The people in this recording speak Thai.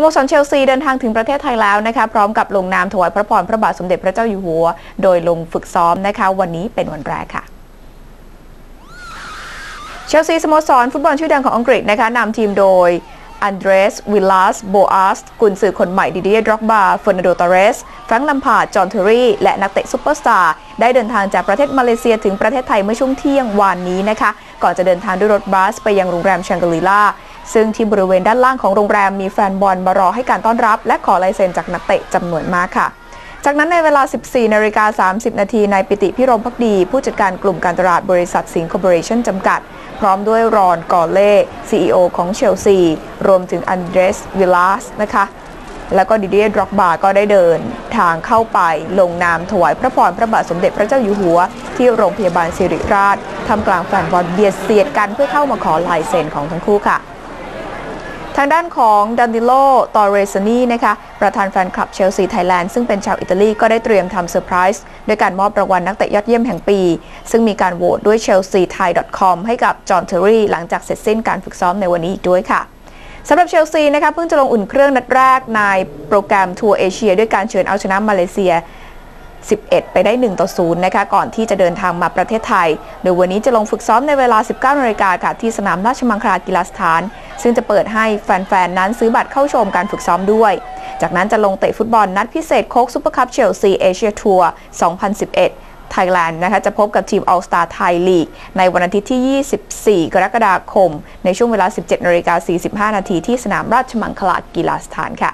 โมสรเชลซีเดินทางถึงประเทศไทยแล้วนะคะพร้อมกับลงนามถวายพระพรพระบาทสมเด็จพระเจ้าอยู่หัว โดยลงฝึกซ้อมนะคะ วันนี้เป็นวันแรกค่ะเชลซีสโมสร ฟุตบอลชื่อดังของอังกฤษนะคะนำทีมโดยอันเดรส วิลลัส โบอาส กุนซือคนใหม่ดิเดียดร็อกบาเฟอร์นันโดตอเรส แฟรงค์ลัมพาร์ดจอห์นเทอรี่ และนักเตะซุปเปอร์สตาร์ ได้เดินทางจากประเทศมาเลเซียถึงประเทศไทยเมื่อช่วงเที่ยงวานนี้นะคะ ก่อนจะเดินทางด้วยรถบัสไปยังโรงแรมแชงกรีลา ซึ่งที่บริเวณด้านล่างของโรงแรมมีแฟนบอลมารอให้การต้อนรับ และขอลายเซ็นจากนักเตะจำนวนมากค่ะ จากนั้นในเวลา 14นาฬิกา30 นาทีนายปิติพิรมพักดี ผู้จัดการกลุ่มการตลาดบริษัทสิงห์คอร์ปอเรชั่นจำกัด พร้อมด้วยรอนกอเล่ CEO ของเชลซี รวมถึงอันเดรสวิลลัสนะคะแล้วก็ดิเดียดร็อกบาก็ได้เดิน ทางเข้าไปลงนามถวายพระพรพระบาทสมเด็จพระเจ้าอยู่หัว ที่โรงพยาบาลสิริราชทำกลางแฟนบอลเบียดเสียดกันเพื่อเข้ามาขอลายเซ็นของทั้งคู่ค่ะ ทางด้านของดันดิโลตอเรซานีนะคะประธานแฟนคลับเชลซีไทยแลนด์ซึ่งเป็นชาวอิตาลีก็ได้เตรียมทำเซอร์ไพรส์ด้วยการมอบรางวัลนักเตะยอดเยี่ยมแห่งปี ซึ่งมีการโหวตด้วย chelsea thai com ให้กับจอห์นเทอรี่หลังจากเสร็จสิ้นการฝึกซ้อมในวันนี้อีกด้วยค่ะสำหรับเชลซีนะคะเพิ่งจะลงอุ่นเครื่องนัดแรกในโปรแกรมทัวร์เอเชีย ด้วยการเชิญเอาชนะมาเลเซีย 11 ไปได้ 1 ต่อ 0 นะคะ ก่อนที่จะเดินทางมาประเทศไทย โดยวันนี้จะลงฝึกซ้อมในเวลา 19นาฬิกาค่ะ ที่สนามราชมังคลากีฬาสถาน ซึ่งจะเปิดให้แฟนๆ นั้นซื้อบัตรเข้าชมการฝึกซ้อมด้วย จากนั้นจะลงเตะฟุตบอลนัดพิเศษโค้กซูเปอร์คัพเชลซีเอเชียทัวร์ 2011ไทยแลนด์นะคะจะพบกับทีม All Star Thai League ในวันอาทิตย์ที่ 24 กรกฎาคม ในช่วงเวลา 17นาฬิกา45 นาทีที่สนามราชมังคลากีฬาสถานค่ะ